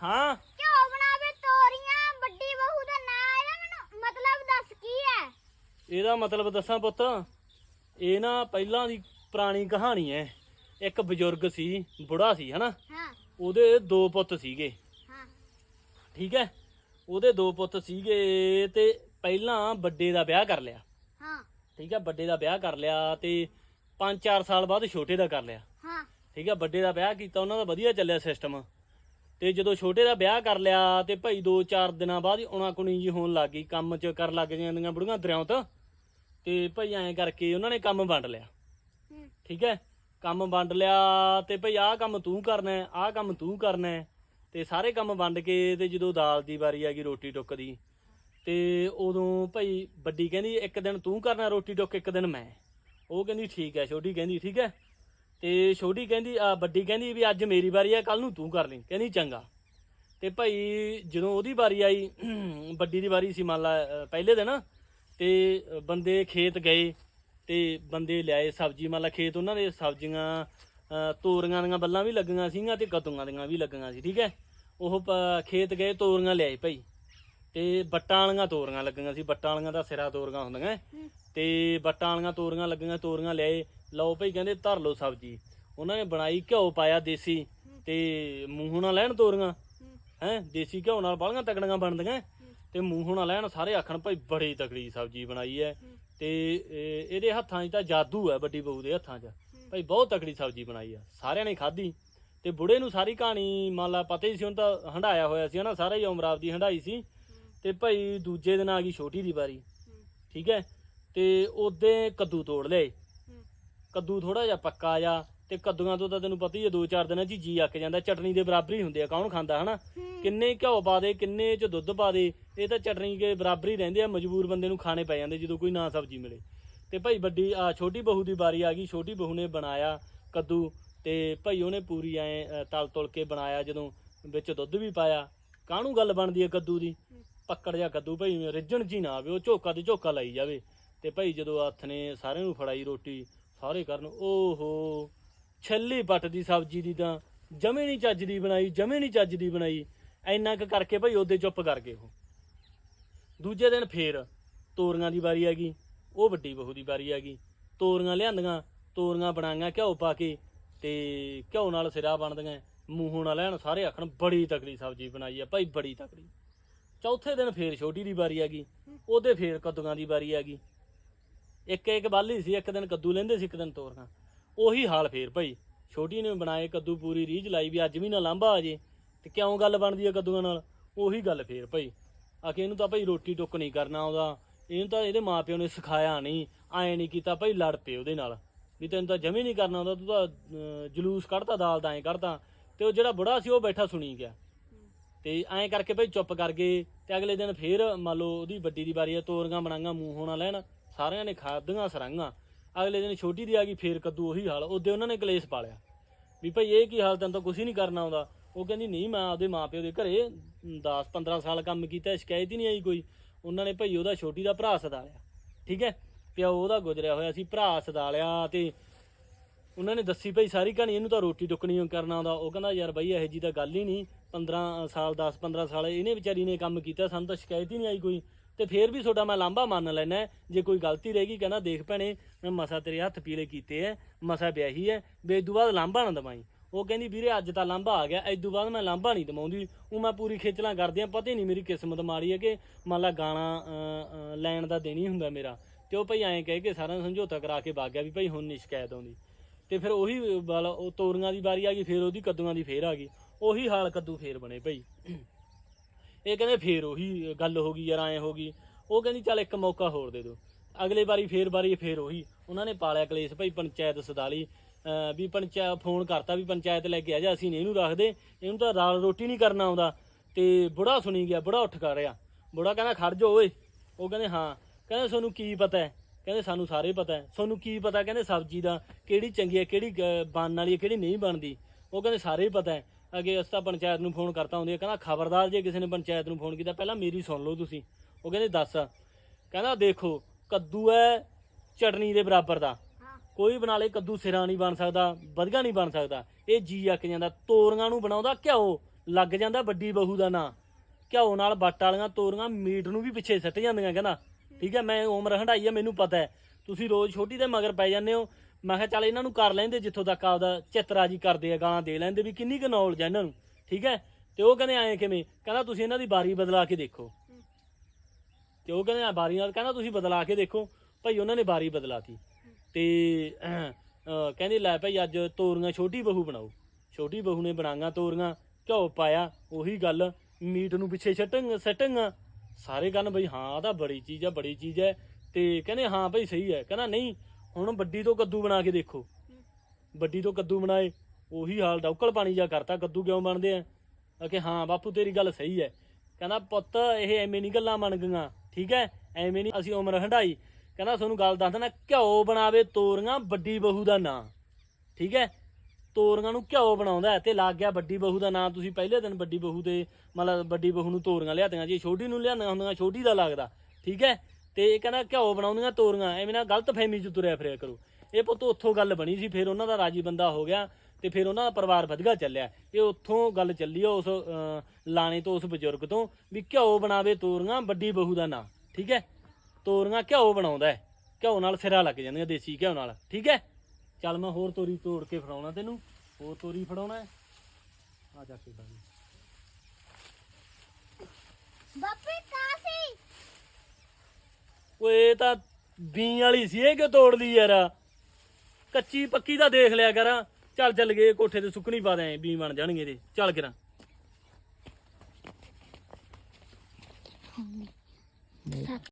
ਹਾਂ। ਕਿਉਂ ਬਣਾਵੇ ਤੋਰੀਆਂ ਵੱਡੀ ਬਹੂ ਦਾ ਨਾਂ ਇਹਦਾ ਮੈਨੂੰ ਮਤਲਬ ਦੱਸ ਕੀ ਹੈ? ਇਹਦਾ ਮਤਲਬ ਦੱਸਾਂ ਪੁੱਤ ਇਹ ਨਾ ਪਹਿਲਾਂ ਦੀ ਪੁਰਾਣੀ ਕਹਾਣੀ ਹੈ। ਇੱਕ ਬਜ਼ੁਰਗ ਸੀ ਬੁੜਾ ਸੀ ਹਨਾ? ਹਾਂ। ਉਹਦੇ ਦੋ ਪੁੱਤ ਸੀਗੇ। ਹਾਂ। ਠੀਕ ਹੈ? ਉਹਦੇ ਦੋ ਪੁੱਤ ਸੀਗੇ ਤੇ ਪਹਿਲਾਂ ਵੱਡੇ ਦਾ ਵਿਆਹ ਕਰ ਲਿਆ। ਹਾਂ। ਠੀਕ ਹੈ? ਵੱਡੇ ਦਾ ਵਿਆਹ ਕਰ ਲਿਆ ਤੇ 5-4 ਸਾਲ ਬਾਅਦ ਛੋਟੇ ਦਾ ਕਰ ਲਿਆ। ਹਾਂ। ਠੀਕ ਹੈ? ਵੱਡੇ ਦਾ ਵਿਆਹ ਕੀਤਾ ਉਹਨਾਂ ਦਾ ਵਧੀਆ ਚੱਲਿਆ ਸਿਸਟਮ ਤੇ ਜਦੋਂ ਛੋਟੇ ਦਾ ਵਿਆਹ ਕਰ ਲਿਆ ਤੇ ਭਾਈ 2-4 ਦਿਨਾਂ ਬਾਅਦ ਹੀ ਉਹਨਾਂ ਕੁਣੀ ਜੀ ਹੋਣ ਲੱਗ ਗਈ ਕੰਮ ਚ ਕਰ ਲੱਗ ਜਾਂਦੀਆਂ ਬੁੜੀਆਂ ਦਰਿਆਵਾਂ ਤੋਂ। ਤੇ ਭਾਈ ਐਂ ਕਰਕੇ ਉਹਨਾਂ ਨੇ ਕੰਮ ਵੰਡ ਲਿਆ। ਠੀਕ ਹੈ? ਕੰਮ ਵੰਡ ਲਿਆ ਤੇ ਭਈ ਆਹ ਕੰਮ ਤੂੰ ਕਰਨਾ ਹੈ ਆਹ ਕੰਮ ਤੂੰ ਕਰਨਾ ਹੈ। ਤੇ ਸਾਰੇ ਕੰਮ ਵੰਡ ਕੇ ਤੇ ਜਦੋਂ ਦਾਲ ਦੀ ਵਾਰੀ ਆ ਗਈ ਰੋਟੀ ਟੁੱਕ ਦੀ ਤੇ ਉਦੋਂ ਭਈ ਵੱਡੀ ਕਹਿੰਦੀ ਇੱਕ ਦਿਨ ਤੂੰ ਕਰਨਾ ਰੋਟੀ ਟੁੱਕ ਇੱਕ ਦਿਨ ਮੈਂ। ਉਹ ਕਹਿੰਦੀ ਠੀਕ ਹੈ ਛੋਟੀ ਕਹਿੰਦੀ ਠੀਕ ਹੈ? ਤੇ ਛੋਟੀ ਕਹਿੰਦੀ ਆ ਵੱਡੀ ਕਹਿੰਦੀ ਵੀ ਅੱਜ ਮੇਰੀ ਵਾਰੀ ਆ ਕੱਲ ਨੂੰ ਤੂੰ ਕਰ ਲਈ। ਕਹਿੰਦੀ ਚੰਗਾ। ਤੇ ਭਾਈ ਜਦੋਂ ਉਹਦੀ ਵਾਰੀ ਆਈ ਵੱਡੀ ਦੀ ਵਾਰੀ ਸੀ ਮੰਨ ਲਾ ਪਹਿਲੇ ਦਿਨ ਤੇ ਬੰਦੇ ਖੇਤ ਗਏ ਤੇ ਬੰਦੇ ਲਿਆਏ ਸਬਜ਼ੀ ਮੰਨ ਲਾ ਖੇਤ ਉਹਨਾਂ ਦੇ ਸਬਜ਼ੀਆਂ ਅ, ਤੋਰੀਆਂ ਦੀਆਂ ਬੱਲਾਂ ਵੀ ਲੱਗੀਆਂ ਸੀਗੀਆਂ ਤੇ ਕਤੂਆਂ ਦੀਆਂ ਵੀ ਲੱਗੀਆਂ ਸੀ ਠੀਕ ਹੈ? ਉਹ ਪ- ਖੇਤ ਗਏ ਤੋਰੀਆਂ ਲਿਆਏ ਭਾਈ। ਤੇ ਬੱਟਾਂ ਵਾਲੀਆਂ ਤੋਰੀਆਂ ਲੱਗੀਆਂ ਸੀ ਬੱਟਾਂ ਵਾਲੀਆਂ ਦਾ ਸਿਰਾ ਤੋਰੀਆਂ ਹੁੰਦੀਆਂ। ਤੇ ਬੱਟਾਂ ਵਾਲੀਆਂ ਤੋਰੀਆਂ ਲੱਗੀਆਂ ਤੋਰੀਆਂ ਲਿਆਏ ਲਓ ਭਾਈ ਕਹਿੰਦੇ ਧਰ ਲਓ ਸਬਜ਼ੀ। ਉਹਨਾਂ ਨੇ ਬਣਾਈ ਘਿਓ ਪਾਇਆ ਦੇਸੀ ਤੇ ਮੂੰਹ ਨਾਲ ਲੈਣ ਤੋਰੀਆਂ। ਹੂੰ। ਦੇਸੀ ਘਿਓ ਨਾਲ ਬਾਲੀਆਂ ਤਕੜੀਆਂ ਬਣਦੀਆਂ ਤੇ ਮੂੰਹ ਨਾਲ ਲੈਣ ਸਾਰੇ ਆਖਣ ਭਾਈ ਬੜੀ ਤਕੜੀ ਸਬਜ਼ੀ ਬਣਾਈ ਹੈ। ਤੇ ਇਹ- ਇਹਦੇ ਹੱਥਾਂ 'ਚ ਤਾਂ ਜਾਦੂ ਹੈ ਵੱਡੀ ਬਹੂ ਦੇ ਹੱਥਾਂ 'ਚ। ਭਾਈ ਬਹੁਤ ਤਕੜੀ ਸਬਜ਼ੀ ਬਣਾਈ ਆ ਸਾਰਿਆਂ ਨੇ ਖਾਧੀ। ਤੇ ਬੁੜੇ ਨੂੰ ਸਾਰੀ ਕਹਾਣੀ ਮੰਨ ਲਾ ਪਤਾ ਹੀ ਸੀ ਹੁਣ ਤਾਂ ਹੰਡਾਇਆ ਹੋਇਆ ਸੀ ਹਨਾ ਸਾਰਾ ਹੀ ਉਮਰ ਆਪਦੀ ਹੰਡਾਈ ਸੀ। ਤੇ ਭਾਈ ਦੂਜੇ ਦਿਨ ਆ ਗਈ ਛੋਟੀ ਦੀ ਵਾਰੀ। ਠੀਕ ਹੈ? ਤੇ ਉਹਦੇ ਕੱਦੂ ਤੋੜ ਲਏ। ਕੱਦੂ ਥੋੜਾ ਜਿਹਾ ਪੱਕਾ ਜਾ ਤੇ ਕੱਦੂਆਂ ਤੋਂ ਤਾਂ ਤੈਨੂੰ ਪਤਾ ਹੀ ਹੈ ਦੋ ਚਾਰ ਦਿਨਾਂ 'ਚ ਜੀ ਅੱਕ ਜਾਂਦਾ। ਚਟਨੀ ਦੇ ਬਰਾਬਰ ਹੀ ਹੁੰਦੇ ਆ ਕੌਣ ਖਾਂਦਾ ਹਨਾ? ਕਿੰਨੇ ਘਿਓ ਪਾ ਦੇ ਕਿੰਨੇ ਚ ਦੁੱਧ ਪਾ ਦੇ ਇਹ ਤਾਂ ਚਟਨੀ ਦੇ ਬਰਾਬਰ ਹੀ ਰਹਿੰਦੇ ਆ ਮਜਬੂਰ ਬੰਦੇ ਨੂੰ ਖਾਣੇ ਪੈ ਜਾਂਦੇ ਜਦੋਂ ਕੋਈ ਨਾ ਸਬਜ਼ੀ ਮਿਲੇ। ਤੇ ਭਾਈ ਵੱਡੀ ਆ ਛੋਟੀ ਬਹੂ ਦੀ ਵਾਰੀ ਆ ਗਈ ਛੋਟੀ ਬਹੂ ਨੇ ਬਣਾਇਆ ਕੱਦੂ ਤੇ ਭਾਈ ਉਹਨੇ ਪੂਰੀ ਐ ਤਲ ਤੁਲ ਕੇ ਬਣਾਇਆ ਜਦੋਂ ਵਿੱਚ ਦੁੱਧ ਵੀ ਪਾਇਆ। ਕਾਹਨੂੰ ਗੱਲ ਬਣਦੀ ਹੈ ਕੱਦੂ ਦੀ? ਪੱਕੜ ਜਾ ਕੱਦੂ ਭਾਈ, ਰਿੱਝਣ ਜੀ ਨਾ ਆਵੇ, ਉਹ ਝੋਕਾ ਤੇ ਝੋਕਾ ਲਾਈ ਜਾਵੇ। ਤੇ ਭਾਈ ਜਦੋਂ ਹੱਥ ਨੇ ਸਾਰਿਆਂ ਨੂੰ ਫੜਾਈ ਰੋਟੀ, ਸਾਰੇ ਕਰਨ, ਓਹੋ, ਛੱਲੀ ਪੱਟ ਦੀ ਸਬਜ਼ੀ ਦੀ ਤਾਂ ਜਮੇ ਨਹੀਂ ਚੱਜ ਦੀ ਬਣਾਈ, ਜਮੇ ਨਹੀਂ ਚੱਜ ਦੀ ਬਣਾਈ। ਇੰਨਾ ਕੁ ਕਰਕੇ ਭਾਈ ਉਹਦੇ ਚੁੱਪ ਕਰ ਗਏ ਉਹ। ਦੂਜੇ ਦਿਨ ਫੇਰ ਤੋਰੀਆਂ ਦੀ ਵਾਰੀ ਆ ਗਈ, ਉਹ ਵੱਡੀ ਬਹੂ ਦੀ ਵਾਰੀ ਆ ਗਈ। ਤੋਰੀਆਂ ਲਿਆਂਦੀਆਂ, ਤੋਰੀਆਂ ਬਣਾਈਆਂ, ਘਿਓ ਪਾ ਕੇ ਤੇ ਘਿਓ ਨਾਲ ਸਿਰਾ ਬਣਦੀਆਂ। ਮੂੰਹੋਂ ਨਾਲ ਲੈਣ, ਸਾਰੇ ਆਖਣ, ਬੜੀ ਤਕੜੀ ਸਬਜ਼ੀ ਬਣਾਈ ਆ, ਭਾਈ ਬੜੀ ਤਕੜੀ। ਚੌਥੇ ਦਿਨ ਫੇਰ ਛੋਟੀ ਦੀ ਵਾਰੀ ਆ ਗਈ, ਉਹਦੇ ਫੇਰ ਕੱਦੂਆਂ ਦੀ ਵਾਰੀ ਆ ਗਈ। ਇੱਕ ਇੱਕ ਬਾਲੀ ਸੀ, ਇੱਕ ਦਿਨ ਕੱਦੂ ਲੈਂਦੇ ਸੀ, ਇੱਕ ਦਿਨ ਤੋਰੀਆਂ ਉਹੀ ਹਾਲ ਫੇਰ ਭਾਈ, ਛੋਟੀ ਨੇ ਬਣਾਏ ਕੱਦੂ ਪੂਰੀ ਰੀਝ ਲਾਈ ਵੀ ਅੱਜ ਵੀ ਨਾ ਲਾਂਭਾ ਆ ਜੇ, ਤੇ ਕਿਉਂ ਗੱਲ ਬਣਦੀ ਆ ਕੱਦੂਆਂ ਨਾਲ? ਉਹੀ ਗੱਲ ਫੇਰ ਭਾਈ, ਆਖੇ ਇਹਨੂੰ ਤਾਂ ਭਾਈ ਰੋਟੀ ਟੁੱਕ ਨਹੀਂ ਕਰਨਾ ਆਉਂਦਾ, ਇਹਨੂੰ ਤਾਂ ਇਹਦੇ ਮਾਪਿਓ ਨੇ ਸਿਖਾਇਆ ਨਹੀਂ, ਐਂ ਨਹੀਂ ਕੀਤਾ ਭਾਈ ਲੜ ਪਏ ਉਹਦੇ ਨਾਲ। ਵੀ ਤੈਨੂੰ ਤਾਂ ਜਮੀ ਨਹੀਂ ਕਰਨਾ ਆਉਂਦਾ, ਤੂੰ ਤਾਂ ਜਲੂਸ ਕੱਢਤਾ, ਦਾਲ ਦਾ ਐਂ ਕੱਢਤਾ, ਤੇ ਉਹ ਜਿਹੜਾ ਬੁੜਾ ਸੀ ਉਹ ਬੈਠਾ ਸੁਣੀ ਗਿਆ। ਤੇ ਐਂ ਕਰਕੇ ਭਾਈ ਚੁੱਪ ਕਰ ਗਏ ਤੇ ਅਗਲੇ ਦਿਨ ਫੇਰ ਮੰਨ ਲਓ ਉਹਦੀ ਵੱਡੀ ਦੀ ਵਾਰੀ ਆ, ਤੋਰੀਆਂ ਬਣਾਈਆਂ, ਮੂੰਹ ਹੋਣਾ ਲੈਣ, ਸਾਰਿਆਂ ਨੇ ਖਾਧੀਆਂ ਸਰਾਂਗਾ ਅਗਲੇ ਦਿਨ ਛੋਟੀ ਦੀ ਆ ਗਈ, ਫੇਰ ਕੱਦੂ ਉਹੀ ਹਾਲ, ਉਹਦੇ ਉਹਨਾਂ ਨੇ ਕਲੇਸ਼ ਪਾ ਲਿਆ ਵੀ ਭਾਈ ਇਹ ਕੀ ਹਾਲ, ਤੈਨੂੰ ਤਾਂ ਕੁਝ ਹੀ ਨਹੀਂ ਕਰਨਾ ਆਉਂਦਾ। ਉਹ ਕਹਿੰਦੀ, ਨਹੀਂ, ਮੈਂ ਆਪਦੇ ਮਾਪਿਓ ਦੇ ਘਰੇ 10 15 ਸਾਲ ਕੰਮ ਕੀਤਾ, ਸ਼ਿਕਾਇਤ ਹੀ ਨਹੀਂ ਆਈ ਕੋਈ। ਉਹਨਾਂ ਨੇ ਭਾਈ ਉਹਦਾ ਛੋਟੀ ਦਾ ਭਰਾ ਸਦਾ ਲਿਆ ਠੀਕ ਹੈ? ਪਿਓ ਉਹਦਾ ਗੁਜਰਿਆ ਹੋਇਆ ਸੀ, ਭਰਾ ਸਦਾ ਲਿਆ ਤੇ ਉਹਨਾਂ ਨੇ ਦੱਸੀ ਭਾਈ ਸਾਰੀ ਕਹਾਣੀ, ਇਹਨੂੰ ਤਾਂ ਰੋਟੀ ਟੁੱਕਣੀ ਕਰਨਾ ਆਉਂਦਾ। ਉਹ ਕਹਿੰਦਾ, ਯਾਰ ਬਾਈ, ਇਹੋ ਜੀ ਤਾਂ ਗੱਲ ਹੀ ਨਹੀਂ। 15 ਸਾਲ 10 15 ਸਾਲ, ਇਹਨੇ ਵਿਚਾਰੀ ਨੇ ਕੰਮ ਕੀਤਾ, ਸਾਨੂੰ ਤਾਂ ਸ਼ਿਕਾਇਤ ਹੀ ਨਹੀਂ ਆਈ ਕੋਈ। ਤੇ ਫੇਰ ਵੀ ਤੁਹਾਡਾ ਮੈਂ ਲਾਂਭਾ ਮੰਨ ਲੈਣਾ ਜੇ ਕੋਈ ਗਲਤੀ ਰਹਿ ਗਈ, ਕਹਿੰਦਾ, ਦੇਖ ਭੈਣੇ, ਮੈਂ ਮਸਾ ਤੇਰੇ ਹੱਥ ਪੀਲੇ ਕੀਤੇ ਐ, ਮਸਾ ਵਿਆਹੀ ਐ, ਵੀ ਇਦੋਂ ਬਾਅਦ ਲਾਂਭਾ ਨਾ ਦਵਾਈ। ਉਹ ਕਹਿੰਦੀ, ਵੀਰੇ, ਅੱਜ ਤਾਂ ਲਾਂਭਾ ਆ ਗਿਆ ਇਦੋਂ ਬਾਅਦ ਮੈਂ ਲਾਂਭਾ ਨਹੀਂ ਦਵਾਉਂਦੀ। ਉਹ ਮੈਂ ਪੂਰੀ ਖੇਚਲਾਂ ਕਰਦੀ ਆ, ਪਤਾ ਹੀ ਨਹੀਂ ਮੇਰੀ ਕਿਸਮਤ ਮਾੜੀ ਹੈ ਕਿ ਮੰਨ ਲਾ ਗਾਣਾ ਲੈਣ ਦਾ ਦੇਣੀ ਹੁੰਦਾ ਮੇਰਾ। ਤੇ ਉਹ ਭਾਈ ਐਂ ਕਹਿ ਕੇ ਸਾਰਿਆਂ ਨੂੰ ਸਮਝੌਤਾ ਕਰਾ ਕੇ ਵਗ ਗਿਆ ਵੀ ਭਾਈ ਹੁਣ ਨਹੀਂ ਸ਼ਿਕਾਇਤ ਆਉਂਦੀ। ਤੇ ਫਿਰ ਉਹੀ ਵਾਲ ਉਹ ਤੋਰੀਆਂ ਦੀ ਵਾਰੀ ਆ ਗਈ, ਫਿਰ ਉਹਦੀ ਕੱਦੂਆਂ ਦੀ ਫੇਰ ਆ ਗਈ। ਉਹੀ ਹਾਲ ਕੱਦੂ ਫੇਰ ਬਣੇ ਭਾਈ। ਇਹ ਕਹਿੰਦੇ ਫੇਰ ਉਹੀ ਗੱਲ ਹੋ ਗਈ ਯਾਰ ਐਂ ਹੋ ਗਈ। ਉਹ ਕਹਿੰਦੀ ਚੱਲ ਇੱਕ ਮੌਕਾ ਹੋਰ ਦੇ ਦਿਓ। ਅਗਲੇ ਵਾਰੀ ਫੇਰ ਵਾਰੀ ਫੇਰ ਉਹੀ। ਉਹਨਾਂ ਨੇ ਪਾਲਿਆ ਕਲੇਸ਼ ਭਾਈ ਪੰਚਾਇਤ ਸਦਾ ਲਈ। ਵੀ ਪੰਚਾਇਤ ਫੋਨ ਕਰਤਾ ਵੀ ਪੰਚਾਇਤ ਲੈ ਕੇ ਆ ਜਾ ਅਸੀਂ ਨਹੀਂ ਇਹਨੂੰ ਰੱਖਦੇ। ਇਹਨੂੰ ਤਾਂ ਦਾਲ ਰੋਟੀ ਨਹੀਂ ਕਰਨਾ ਆਉਂਦਾ। ਤੇ ਬੁੜਾ ਸੁਣੀ ਗਿਆ ਬੁੜਾ ਉੱਠ ਕਰ ਰਿਹਾ। ਬੁੜਾ ਕਹਿੰਦਾ ਖੜ ਜਾ ਓਏ। ਉਹ ਕਹਿੰਦੇ ਹਾਂ। ਕਹਿੰਦੇ ਤੁਹਾਨੂੰ ਕੀ ਪਤਾ ਹੈ? ਕਹਿੰਦੇ ਸਾਨੂੰ ਸਾਰੇ ਪਤਾ ਹੈ। ਤੁਹਾਨੂੰ ਕੀ ਪਤਾ? ਕਹਿੰਦੇ ਸਬਜ਼ੀ ਦਾ ਕਿਹੜੀ ਚੰਗੀ ਹੈ ਕਿਹੜੀ ਅਹ, ਬਣਨ ਵਾਲੀ ਹੈ ਕਿਹੜੀ ਨਹੀਂ ਬਣਦੀ? ਉਹ ਕਹਿੰਦੇ ਸਾਰੇ ਪਤਾ ਹੈ। ਅੱਗੇ ਅਸੀਂ ਤਾਂ ਪੰਚਾਇਤ ਨੂੰ ਫੋਨ ਕਰਤਾ ਹੁੰਦੀ ਹੈ ਕਹਿੰਦਾ ਖਬਰਦਾਰ ਜੇ ਕਿਸੇ ਨੇ ਪੰਚਾਇਤ ਨੂੰ ਫੋਨ ਕੀਤਾ ਪਹਿਲਾਂ ਮੇਰੀ ਸੁਣ ਲਓ ਤੁਸੀਂ। ਉਹ ਕਹਿੰਦੇ ਦੱਸ। ਕਹਿੰਦਾ ਦੇਖੋ ਕੱਦੂ ਹੈ ਚਟਨੀ ਦੇ ਬਰਾਬਰ ਦਾ। ਹਾਂ। ਕੋਈ ਬਣਾ ਲੇ ਕੱਦੂ ਸਿਰਾ ਨਹੀਂ ਬਣ ਸਕਦਾ ਵਧੀਆ ਨਹੀਂ ਬਣ ਸਕਦਾ। ਇਹ ਜੀ ਅੱਕ ਜਾਂਦਾ ਤੋਰੀਆਂ ਨੂੰ ਬਣਾਉਂਦਾ ਘਿਓ ਲੱਗ ਜਾਂਦਾ ਵੱਡੀ ਬਹੂ ਦਾ ਨਾਂ। ਘਿਓ ਨਾਲ ਬੱਟ ਵਾਲੀਆਂ ਤੋਰੀਆਂ ਮੀਟ ਨੂੰ ਵੀ ਪਿੱਛੇ ਸੱਟ ਜਾਂਦੀਆਂ ਕਹਿੰਦਾ। ਠੀਕ ਹੈ ਮੈਂ ਉਮਰ ਹੰਡਾਈ ਆ ਮੈਨੂੰ ਪਤਾ ਹੈ। ਤੁਸੀਂ ਰੋਜ਼ ਛੋਟੀ ਦੇ ਮਗਰ ਪੈ ਜਾਂਦੇ ਹੋ ਮੈਂ ਕਿਹਾ ਚੱਲ ਇਹਨਾਂ ਨੂੰ ਕਰ ਲੈਂਦੇ ਜਿੱਥੋਂ ਤੱਕ ਆਪਦਾ ਚਿੱਤਰਾਜੀ ਕਰਦੇ ਆ ਗਾਲਾਂ ਦੇ ਲੈਂਦੇ ਵੀ ਕਿੰਨੀ ਕੁ ਨੌਲੇਜ ਹੈ ਇਹਨਾਂ ਨੂੰ ਠੀਕ ਹੈ? ਤੇ ਉਹ ਕਹਿੰਦੇ ਐਂ ਕਿਵੇਂ? ਕਹਿੰਦਾ ਤੁਸੀਂ ਇਹਨਾਂ ਦੀ ਬਾਰੀ ਬਦਲਾ ਕੇ ਦੇਖੋ। ਤੇ ਉਹ ਕਹਿੰਦੇ ਆ ਬਾਰੀ ਨਾਲ ਕਹਿੰਦਾ ਤੁਸੀਂ ਬਦਲਾ ਕੇ ਦੇਖੋ ਭਾਈ ਉਹਨਾਂ ਨੇ ਬਾਰੀ ਬਦਲਾਤੀ ਤੇ। ਅਹ, ਕਹਿੰਦੇ ਲੈ ਭਾਈ ਅੱਜ ਤੋਰੀਆਂ ਛੋਟੀ ਬਹੂ ਬਣਾਓ। ਛੋਟੀ ਬਹੂ ਨੇ ਬਣਾਈਆਂ ਤੋਰੀਆਂ ਘਿਓ ਪਾਇਆ ਉਹੀ ਗੱਲ ਮੀਟ ਨੂੰ ਪਿੱਛੇ ਛਟੰਗ ਸਟੰਗ। ਸਾਰੇ ਕਹਿੰਦੇ ਬਈ ਹਾਂ ਆਹ ਤਾਂ ਬੜੀ ਚੀਜ਼ ਆ ਬੜੀ ਚੀਜ਼ ਹੈ। ਤੇ ਕਹਿੰਦੇ ਹਾਂ ਭਾਈ ਸਹੀ ਹੈ। ਕਹਿੰਦਾ ਨਹੀਂ ਹੁਣ ਵੱਡੀ ਤੋਂ ਕੱਦੂ ਬਣਾ ਕੇ ਦੇਖੋ। ਵੱਡੀ ਤੋਂ ਕੱਦੂ ਬਣਾਏ, ਉਹੀ ਹਾਲ ਡੌਕਲ ਪਾਣੀ ਜਾ ਕਰਤਾ, ਕੱਦੂ ਕਿਉਂ ਬਣਦੇ ਆ? ਆ ਹਾਂ, ਬਾਪੂ, ਤੇਰੀ ਗੱਲ ਸਹੀ ਹੈ ਕਹਿੰਦਾ, ਪੁੱਤ, ਇਹ ਐਵੇਂ ਨਹੀਂ ਗੱਲਾਂ ਬਣ ਗਈਆਂ, ਠੀਕ ਹੈ ਐਵੇਂ ਨਹੀਂ ਅਸੀਂ ਉਮਰ ਹੰਡਾਈ ਕਹਿੰਦਾ ਤੁਹਾਨੂੰ ਗੱਲ ਦੱਸ ਦਿੰਦਾ ਘਿਓ ਬਣਾਵੇ ਤੋਰੀਆਂ, ਵੱਡੀ ਬਹੂ ਦਾ ਨਾਂ। ਠੀਕ ਹੈ ਤੋਰੀਆਂ ਨੂੰ ਘਿਓ ਬਣਾਉਂਦਾ ਹੈ ਤੇ ਲੱਗ ਗਿਆ ਵੱਡੀ ਬਹੂ ਦਾ ਨਾਂ। ਤੁਸੀਂ ਪਹਿਲੇ ਦਿਨ ਵੱਡੀ ਬਹੂ ਦੇ, ਮਤਲਬ ਵੱਡੀ ਬਹੂ ਨੂੰ ਤੋਰੀਆਂ ਲਿਆਤੀਆਂ, ਜੀ ਛੋਟੀ ਨੂੰ ਲਿਆਂਦੀਆਂ ਹੁੰਦੀਆਂ, ਛੋਟੀ ਦਾ ਲੱਗਦਾ, ਠੀਕ ਹੈ ਤੇ ਇਹ ਕਹਿੰਦਾ ਘਿਓ ਬਣਾਉਂਦੀਆਂ ਤੋਰੀਆਂ, ਐਵੇਂ ਨਾ ਗਲਤ ਫਹਿਮੀ ਚ ਤੁਰਿਆ ਫਿਰਿਆ ਕਰੋ। ਇਹ ਪੁੱਤ ਉੱਥੋਂ ਗੱਲ ਬਣੀ ਸੀ, ਫਿਰ ਉਹਨਾਂ ਦਾ ਰਾਜੀ ਬੰਦਾ ਹੋ ਗਿਆ ਤੇ ਫਿਰ ਉਹਨਾਂ ਦਾ ਪਰਿਵਾਰ ਵਧੀਆ ਚੱਲਿਆ। ਇਹ ਉੱਥੋਂ ਗੱਲ ਚੱਲੀ ਆ ਉਸ ਲਾਣੇ ਤੋਂ ਉਸ ਬਜ਼ੁਰਗ ਤੋਂ ਵੀ ਘਿਓ ਬਣਾਵੇ ਤੋਰੀਆਂ, ਵੱਡੀ ਬਹੂ ਦਾ ਨਾਂ, ਠੀਕ ਹੈ? ਤੋਰੀਆਂ ਘਿਓ ਬਣਾਉਂਦਾ ਹੈ। ਘਿਓ ਨਾਲ ਸਿਰਾ ਲੱਗ ਜਾਂਦੀਆਂ, ਦੇਸੀ ਘਿਓ ਨਾਲ, ਠੀਕ ਹੈ? ਚੱਲ ਮੈਂ ਹੋਰ ਤੋਰੀ ਤੋੜ ਕੇ ਫੜਾਉਣਾ ਤੈਨੂੰ, ਹੋਰ ਤੋਰੀ ਫੜਾਉਣਾ ਆ ਜਾ ਕੇ ਬਾਈ ਬਾਪੀ ਓਏ, ਇਹ ਤਾਂ ਬੀ ਵਾਲੀ ਸੀ, ਇਹ ਕਿ ਤੋੜ ਲਈ ਯਾਰ? ਕੱਚੀ ਪੱਕੀ ਤਾਂ ਦੇਖ ਲਿਆ ਕਰ। ਚੱਲ ਚੱਲ ਗਏ, ਕੋਠੇ ਤੇ ਸੁੱਕਣੀ ਪਾ ਦੇ ਬੀ ਬਣ ਜਾਣਗੇ ਇਹਦੇ। ਚੱਲ ਕਰਾਂ।